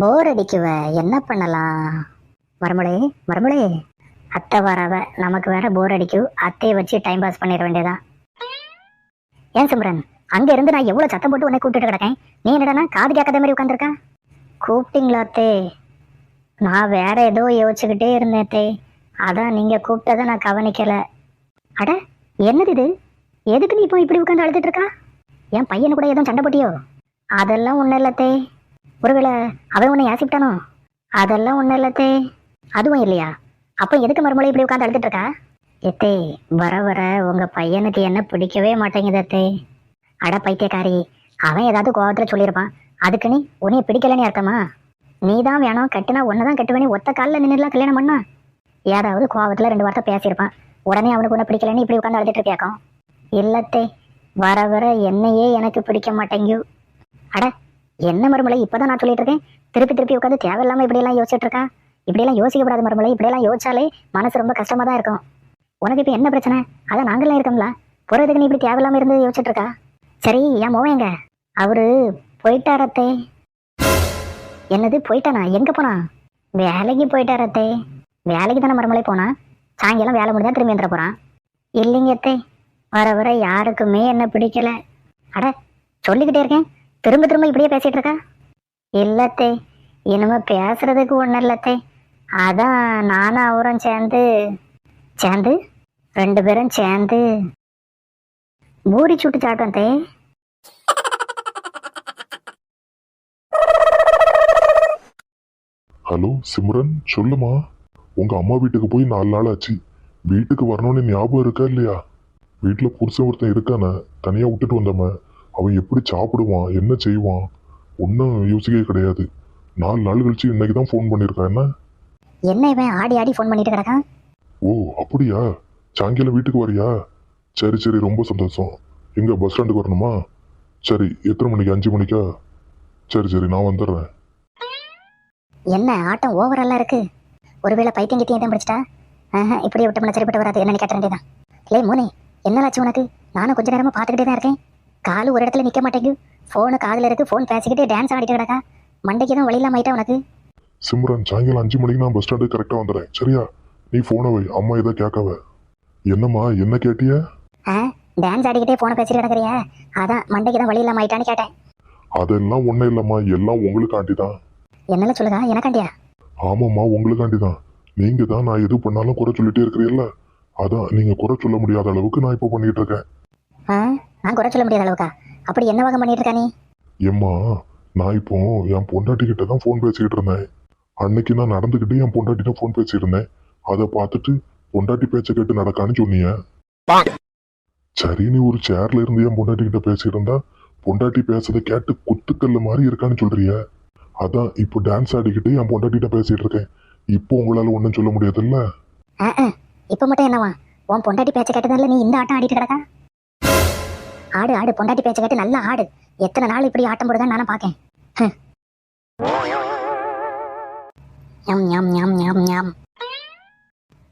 போர் அடிக்குவ. என்ன பண்ணலாம்? மறுமொழி மறுமொழி அத்தை வரவ. நமக்கு வேற போர் அடிக்கும் அத்தையை வச்சு டைம் பாஸ் பண்ணிட வேண்டியதான் ஏன் சிம்ரன்? அங்க இருந்து நான் எவ்வளவு சத்தம் போட்டு உன்னை கூப்பிட்டு கிடக்கேன்? நீ என்னடா காது கேட்காத மாதிரி உட்காந்துருக்க கூப்பிட்டீங்களா அத்தே? நான் வேற ஏதோ யோசிச்சுக்கிட்டே இருந்தேன் அத்தே. அதான் நீங்க கூப்பிட்டதை நான் கவனிக்கல. அட என்னது இது? எதுக்கு நீ இப்போ இப்படி உட்காந்து அழுதுட்டு இருக்கா? என் பையனு கூட எதுவும் சண்டை போட்டியோ? அதெல்லாம் ஒன்றும் இல்லத்தே ஒருவேளை அவன் உன்னை யாசிப்பிட்டானோ? அதெல்லாம் ஒன்றும் இல்லத்தே அதுவும் இல்லையா? அப்போ எதுக்கு மறுமொழி இப்படி உட்காந்து அழுதுட்டு இருக்கா? எத்தே வர வர உங்க பையனுக்கு என்ன பிடிக்கவே மாட்டேங்குது அத்தே அட பைத்தியக்காரி அவன் ஏதாவது கோபத்தில் சொல்லியிருப்பான். அதுக்கு நீ உன்னைய பிடிக்கலன்னு அர்த்தமா? நீ தான் வேணும் கட்டுனா ஒன்று தான் கட்டுவேனே ஒத்த காலில் நின்றுலாம் கல்யாணம் பண்ணா? ஏதாவது கோபத்தில் ரெண்டு வார்த்தை பேசியிருப்பான். உடனே அவனுக்கு ஒன்று பிடிக்கலன்னு இப்படி உட்காந்து அழுதுட்டு இருக்கியாக்கும் இல்லத்தே வர வர என்னையே எனக்கு பிடிக்க மாட்டேங்கு அட என்ன மறுமலை இப்பதான் நான் சொல்லிட்டு இருக்கேன் திருப்பி திருப்பி உட்காந்து தேவையில்லாம இப்படியெல்லாம் யோசிச்சுட்டு இருக்கா இப்படியெல்லாம் யோசிக்கப்படாத மறுமலை இப்படியெல்லாம் யோசிச்சாலே மனசு ரொம்ப கஷ்டமா தான் இருக்கும். உனக்கு இப்போ என்ன பிரச்சனை? அதான் நாங்களே இருக்கோம்ல. போறதுக்கு நீ இப்படி தேவையில்லாம இருந்து யோசிச்சுட்டு இருக்கா சரி என் மோவன் எங்க? அவரு போயிட்டாரத்தே என்னது போயிட்டானா? எங்க போனா? வேலைக்கு போயிட்டாரத்தே வேலைக்கு தானே மறுமலை போனா? சாயங்காலம் வேலை முடிஞ்சா திரும்பி வந்துட போறான். இல்லைங்க அத்தே. வர வர யாருக்குமே என்ன பிடிக்கல. அட சொல்லிக்கிட்டே இருக்கேன். திரும்ப திரும்ப இப்படியே பேசிட்டு இருக்கா? இல்லத்தே இனிமே பேசுறதுக்கு ஒன்றும் இல்லத்தே அதான் நானும் அவரும் சேர்ந்து சேர்ந்து? ரெண்டு பேரும் சேர்ந்து. பூரி சுட்டு சாப்பிட்டோம் தே ஹலோ சிம்ரன் சொல்லுமா? உங்க அம்மா வீட்டுக்கு போய் நாலு நாள் ஆச்சு. வீட்டுக்கு வரணும்னு ஞாபகம் இருக்கா இல்லையா? வீட்டுல புருஷன் ஒருத்தன் இருக்கானே தனியா விட்டுட்டு வந்தவன். அவன் எப்படி சாப்பிடுவான் என்ன செய்வான்? ஒன்றும் யோசிக்கவே கிடையாது. நாலு நாள் கழிச்சு இன்னைக்கு தான் ஃபோன் பண்ணியிருக்கான். என்ன? என்ன இவன்? ஆடி ஆடி ஃபோன் பண்ணிட்டு கிடக்கான்? ஓ அப்படியா? சாயங்காலம் வீட்டுக்கு வரியா? சரி சரி ரொம்ப சந்தோஷம். எங்க பஸ் ஸ்டாண்டுக்கு வரணுமா? சரி எத்தனை மணிக்கு? அஞ்சு மணிக்கா? சரி சரி நான் வந்துடுறேன். என்ன ஆட்டம் ஓவரெல்லாம் இருக்கு? ஒருவேளை பைத்தியம் கித்தியம் தான் பிடிச்சிட்டா? இப்படியே விட்டோம்னா சரிப்பட்டு வராது. என்னன்னு கேட்ட வேண்டியதான் லே மோனே என்னலாச்சு உனக்கு? நானும் கொஞ்ச நேரமா பார்த்துக்கிட்டே தான் இருக்கேன். காலு ஒரு இடத்துல நிக்க மாட்டேங்குது. ஃபோனு காதுல இருக்கு. ஃபோன் பேசிக்கிட்டே டான்ஸ் ஆடிட்டு கிடக்கா. மண்டைக்கு தான் வழியில்லாம ஆயிட்டா உனக்கு? சிம்ரன் சாயங்காலம் அஞ்சு மணிக்கு நான் பஸ் ஸ்டாண்டுக்கு கரெக்டாக வந்துடுறேன். சரியா? நீ ஃபோனை வை. அம்மா எதை கேட்காவ? என்னம்மா என்ன கேட்டிய? ஆ டான்ஸ் ஆடிக்கிட்டே ஃபோனை பேசிட்டு கிடக்குறியா? அதான் மண்டைக்கு தான் வழி இல்லாம ஆயிட்டான்னு கேட்டேன். அதெல்லாம் ஒன்றும் இல்லைம்மா. எல்லாம் உங்களுக்காண்டி தான். என்னல சொல்லுதா எனக்காண்டியா? ஆமாம்மா உங்களுக்காண்டி தான். நீங்கள் தான் நான் எது பண்ணாலும் குறை சொல்லிட்டே இருக்கிறீல்ல? அதான் நீங்கள் குறை சொல்ல முடியாத அளவுக்கு நான் இப்போ பண்ணிட்டு இருக்கேன். ஆ? நான் குறை சொல்ல முடியாத அளவுக்கா? அப்படி என்ன வகை பண்ணிட்டு இருக்கா நீ? ஏம்மா நான் இப்போ என் பொண்டாட்டி கிட்ட தான் ஃபோன் பேசிக்கிட்டு இருந்தேன். அன்னைக்கு நான் நடந்துக்கிட்டு என் பொண்டாட்டிட்ட ஃபோன் பேசிட்டு இருந்தேன் அதை பார்த்துட்டு பொண்டாட்டி பேச்ச கேட்டு நடக்கான்னு சொன்னீங்க சரி நீ ஒரு சேர்ல இருந்து என் பொண்டாட்டி கிட்ட பேசிட்டு இருந்தா பொண்டாட்டி பேசுறதை கேட்டு குத்துக்கல்ல மாதிரி இருக்கான்னு சொல்றிய. அதான் இப்போ டான்ஸ் ஆடிக்கிட்டு என் பொண்டாட்டிட்ட பேசிட்டு இருக்கேன் இப்போ உங்களால ஒன்றும் சொல்ல முடியாதுல்ல? இப்போ மட்டும் என்னவா? உன் பொண்டாட்டி பேச்ச கேட்டதால நீ இந்த ஆட்டம் ஆடிட்டு கிடக்கா? ஆடு ஆடு பொண்டாட்டி பேச்ச கேட்டு நல்லா ஆடு. எத்தனை நாள் இப்படி ஆட்டம் போடுதான்னு நானும் பார்க்கேன். ஹம். ஞம் ஞம் ஞம் ஞம்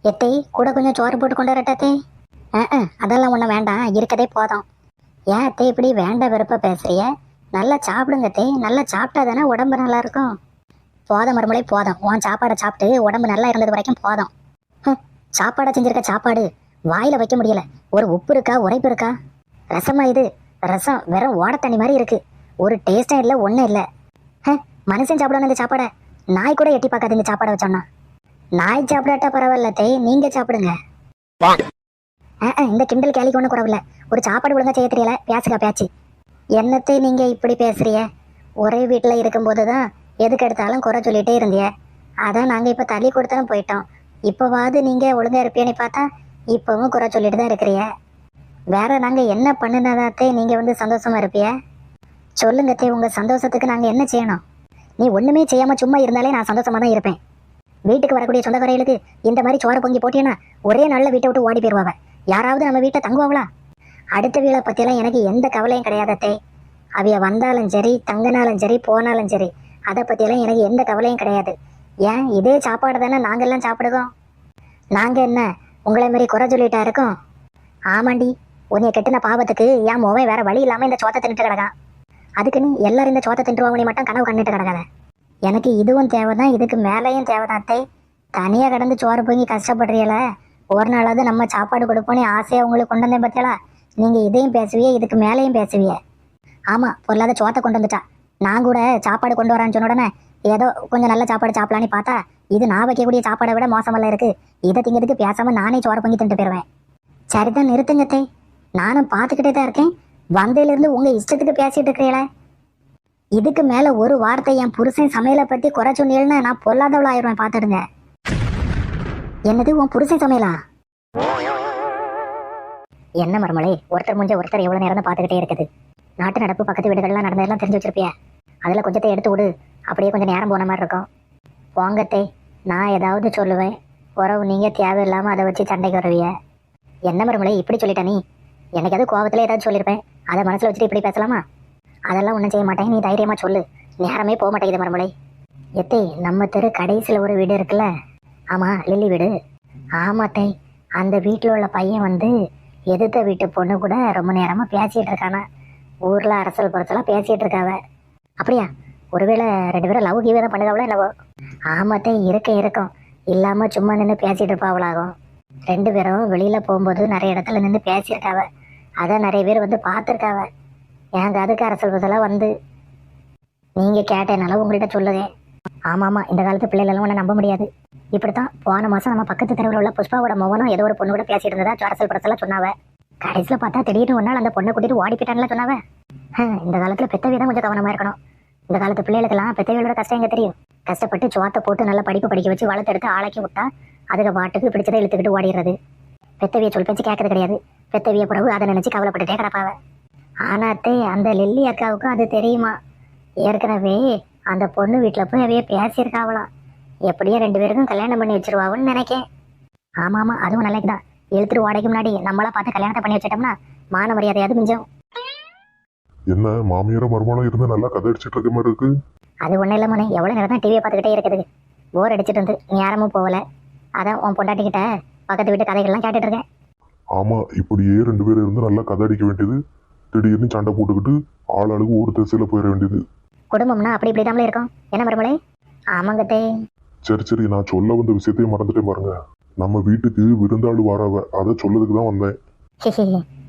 எத்தை கூட கொஞ்சம் சோறு போட்டு கொண்டு வரட்டத்தே ஆ அதெல்லாம் ஒன்றும் வேண்டாம். இருக்கதே போதும். ஏன் அத்தை இப்படி வேண்ட வெறுப்ப பேசுறிய? நல்லா சாப்பிடுங்க தே நல்லா சாப்பிட்டா தானே உடம்பு நல்லா இருக்கும். போதும் மறுமலை போதும். உன் சாப்பாடை சாப்பிட்டு உடம்பு நல்லா இருந்தது வரைக்கும் போதும். ஹம், சாப்பாடை செஞ்சிருக்க சாப்பாடு. வாயில வைக்க முடியல. ஒரு உப்பு இருக்கா உரைப்பு இருக்கா? ரசமா இது? ரசம் வெறும் ஓடத்தண்ணி தண்ணி மாதிரி இருக்கு. ஒரு டேஸ்டும் இல்லை ஒன்றும் இல்லை. மனுஷன் சாப்பிடணும் இந்த சாப்பாடை. நாய் கூட எட்டி பார்க்காது இந்த சாப்பாடை வச்சோன்னா நாய் சாப்பிடாட்டா பரவாயில்ல தே நீங்க சாப்பிடுங்க. ஆ, இந்த கிண்டல் கேலிக்கு ஒன்றும் குறவில்ல. ஒரு சாப்பாடு ஒழுங்கா செய்ய தெரியல பேசுக பேச்சு. என்னத்தை நீங்க இப்படி பேசுறிய ஒரே வீட்டில் இருக்கும்போது தான் எதுக்கு எடுத்தாலும் குறை சொல்லிட்டே இருந்திய. அதான் நாங்கள் இப்போ தள்ளி கொடுத்தாலும் போயிட்டோம். இப்போவாது நீங்கள் ஒழுங்கா இருப்பீன்னு பார்த்தா இப்போவும் குறை சொல்லிட்டு தான் இருக்கிறிய வேற நாங்கள் என்ன பண்ணினதாத்தே நீங்கள் வந்து சந்தோஷமா இருப்பிய? சொல்லுங்க தே உங்கள் சந்தோஷத்துக்கு நாங்கள் என்ன செய்யணும்? நீ ஒன்றுமே செய்யாமல் சும்மா இருந்தாலே நான் சந்தோஷமாக தான் இருப்பேன். வீட்டுக்கு வரக்கூடிய சொந்தக்காரைகளுக்கு இந்த மாதிரி சோறு பொங்கி போட்டியன்னா ஒரே நாளில் வீட்டை விட்டு ஓடி போயிடுவாங்க யாராவது நம்ம வீட்டை தங்குவாங்களா? அடுத்த வீளை பற்றியெல்லாம் எனக்கு எந்த கவலையும் கிடையாதத்தே அவிய வந்தாலும் சரி தங்கினாலும் சரி போனாலும் சரி அதை பற்றியெல்லாம் எனக்கு எந்த கவலையும் கிடையாது. ஏன்? இதே சாப்பாடு தானே நாங்கெல்லாம் சாப்பிடுவோம். நாங்கள் என்ன? உங்களை மாதிரி குறை சொல்லிட்டா இருக்கோம்? ஆமாண்டி உன்னைய கெட்டின பாவத்துக்கு என் முகம் வேற வழி இல்லாமல் இந்த சோத்தை தின்னுட்டு கிடக்கான் அதுக்குன்னு எல்லாரும் இந்த சோத்தை தின்றுவாங்க மட்டும் கனவு கண்டுட்டு கிடக்காத. எனக்கு இதுவும் தேவைதான் இதுக்கு மேலேயும் தேவைதான் அத்தை. தனியா கடந்து சோறு பொங்கி கஷ்டப்படுறீல ஒரு நாளாவது நம்ம சாப்பாடு கொடுப்போன்னு ஆசையா உங்களுக்கு கொண்டு வந்தேன் பார்த்தீங்களா நீங்க இதையும் பேசுவியே இதுக்கு மேலேயும் பேசுவியே. ஆமா பொருளாத சோத்தை கொண்டு வந்துட்டா. நான் கூட சாப்பாடு கொண்டு வரான்னு சொன்ன உடனே ஏதோ கொஞ்சம் நல்ல சாப்பாடு சாப்பிடலான்னு பார்த்தா இது நான் வைக்கக்கூடிய சாப்பாடை விட மோசமெல்லாம் இருக்கு. இதை திங்கிறதுக்கு பேசாம நானே சோறு பொங்கி தின்ட்டு போயிருவேன். சரிதான் நிறுத்துங்கத்தை நானும் பார்த்துக்கிட்டே தான் இருக்கேன். வந்ததுலேருந்து உங்க இஷ்டத்துக்கு பேசிட்டு இருக்கிறீங்களே. இதுக்கு மேல ஒரு வார்த்தை என் புருஷன் சமையலை பத்தி குறை சொன்னீங்கன்னா நான் பொல்லாதவள ஆயிடுவேன் பார்த்துடுங்க. என்னது உன் புருஷன் சமையலா? என்ன மருமலை ஒருத்தர் முடிஞ்ச ஒருத்தர் எவ்வளோ நேரம் பார்த்துக்கிட்டே இருக்குது. நாட்டு நடப்பு பக்கத்து வீடுகள்லாம் நடந்ததெல்லாம் தெரிஞ்சு வச்சிருப்பிய. அதுல கொஞ்சத்தை எடுத்து விடு அப்படியே கொஞ்சம் நேரம் போன மாதிரி இருக்கும். போங்கத்தே நான் ஏதாவது சொல்லுவேன். உறவு நீங்க தேவையில்லாம அதை வச்சு சண்டைக்கு வருவிய. என்ன மருமலை இப்படி சொல்லிட்டா நீ? என்னைக்காவது கோவத்தில் கோவத்துல ஏதாவது சொல்லியிருப்பேன் அதை மனசுல வச்சுட்டு இப்படி பேசலாமா? அதெல்லாம் ஒன்றும் செய்ய மாட்டேன். நீ தைரியமா சொல்லு. நேரமே போக மாட்டேங்குது மறுமலை எத்தே நம்ம தெரு கடைசியில் ஒரு வீடு இருக்குல்ல? ஆமா லில்லி வீடு. ஆமாத்தை அந்த வீட்டில் உள்ள பையன் வந்து எதிர்த்த வீட்டு பொண்ணு கூட ரொம்ப நேரமா பேசிகிட்டு இருக்கானா. ஊர்ல அரசல் புறத்தெல்லாம் பேசிட்டு இருக்காவ. அப்படியா? ஒருவேளை ரெண்டு பேரும் லவ் கீவே தான் பண்ணுதாவளோ என்னவோ? ஆமாத்தை இருக்க இருக்கும் இல்லாம சும்மா நின்று பேசிட்டு இருப்பாவளாகும். ரெண்டு பேரும் வெளியில போகும்போது நிறைய இடத்துல நின்று பேசியிருக்காவ. அதான் நிறைய பேர் வந்து பார்த்துருக்காவ என் அதுக்கு அரசல் புறத்தெல்லாம் வந்து நீங்க கேட்டேனால உங்கள்கிட்ட சொல்லுங்க ஆமா ஆமா இந்த காலத்து பிள்ளைகளெல்லாம் ஒன்றும் நம்ப முடியாது. இப்படித்தான் போன மாசம் நம்ம பக்கத்து தெருவில் உள்ள புஷ்பாவோட மோகனும் ஏதோ ஒரு பொண்ணு கூட பேசிட்டு இருந்ததா அரசல் புறத்தெல்லாம் சொன்னாவ. கடைசியில் பார்த்தா திடீர்னு ஒரு நாள் அந்த பொண்ணை கூட்டிட்டு ஓடி போயிட்டான்ல சொன்னாவ இந்த காலத்துல பெத்தவி தான் கொஞ்சம் கவனமா இருக்கணும். இந்த காலத்து பிள்ளைகளுக்கெல்லாம் பெத்தவியோட கஷ்டம் எங்க தெரியும்? கஷ்டப்பட்டு சோத்தை போட்டு நல்லா படிப்பு படிக்க வச்சு வளர்த்தெடுத்து ஆளாக்கி விட்டா அதுக்கு பாட்டுக்கு பிடிச்சதை இழுத்துக்கிட்டு ஓடிடுறது. பெத்தவியை சொல் பேச்சு கேட்கறது கிடையாது. பெத்தவிய பிறகு அதை நினைச்சு கவலைப்பட்டுட்டே கிடப்பாவ. ஆனாத்தே அந்த லில்லி அக்காவுக்கும் அது தெரியுமா? ஏற்கனவே அந்த பொண்ணு வீட்டில் போய் அவைய பேசியிருக்காவலாம் எப்படியோ ரெண்டு பேருக்கும் கல்யாணம் பண்ணி வச்சிருவாவுன்னு நினைக்கேன். ஆமா ஆமா அதுவும் நல்லது தான் எழுத்துட்டு வாடகைக்கு முன்னாடி நம்மளா பார்த்து கல்யாணத்தை பண்ணி வச்சிட்டோம்னா மான மரியாதையாவது மிஞ்சம். என்ன மாமியார மருமகளும் இருந்து நல்லா கதை அடிச்சிட்டு இருக்க மாதிரி இருக்கு? அது ஒன்றும் இல்லை மோனே எவ்வளோ நேரம் தான் டிவியை பார்த்துக்கிட்டே இருக்குது. போர் அடிச்சிட்டு இருந்து நேரமும் போகல. அதான் உன் பொண்டாட்டிக்கிட்ட பக்கத்து வீட்டு கதைகள்லாம் கேட்டுட்டு இருக்கேன். ஆமா இப்படியே ரெண்டு பேரும் இருந்து நல்லா கதை அடிக்க வேண்டியது. திடீர்னு சண்டை போட்டுக்கிட்டு ஆள் ஆளுக்கு ஒரு திசையில போயிட வேண்டியது. குடும்பம்னா அப்படி இப்படி தாமலே இருக்கும். என்ன மருமலை ஆமாங்கத்தே சரி சரி நான் சொல்ல வந்த விஷயத்தையும் மறந்துட்டேன் பாருங்க. நம்ம வீட்டுக்கு விருந்தாளு வாராவ அதை சொல்லதுக்கு தான் வந்தேன்.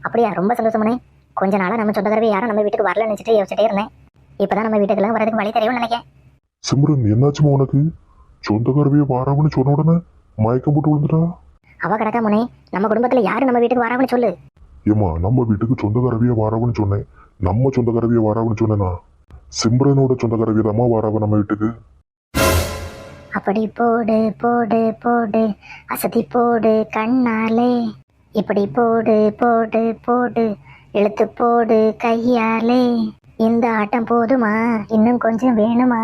அப்படியா? ரொம்ப சந்தோஷமனே. கொஞ்ச நாளா நம்ம சொந்தக்காரவே யாரும் நம்ம வீட்டுக்கு வரல நினைச்சிட்டு யோசிச்சிட்டே இருந்தேன். இப்பதான் நம்ம வீட்டுக்குலாம் வரதுக்கு வழி தெரியும்னு நினைக்கிறேன். சிம்ரன் என்னாச்சுமா உனக்கு? சொந்தக்காரவிய வாராவன்னு சொன்ன உடனே மயக்கம் போட்டு விழுந்துட்டா? அவ கிடக்கா முனே நம்ம குடும்பத்துல யாரு நம்ம வீட்டுக்கு வராமனு சொல்லு. ஏமா நம்ம வீட்டுக்கு சொந்தக்காரவிய வாராவன்னு சொன்னேன். நம்ம சொந்தக்காரவிய வாராவன்னு சொன்னேனா? சிம்ரனோட சொந்தக்காரவிய தாம்மா வாராவ நம்ம வீட்டுக்கு. அப்படி போடு போடு போடு அசதி போடு கண்ணாலே. இப்படி போடு போடு போடு இழுத்து போடு கையாலே. இந்த ஆட்டம் போதுமா? இன்னும் கொஞ்சம் வேணுமா?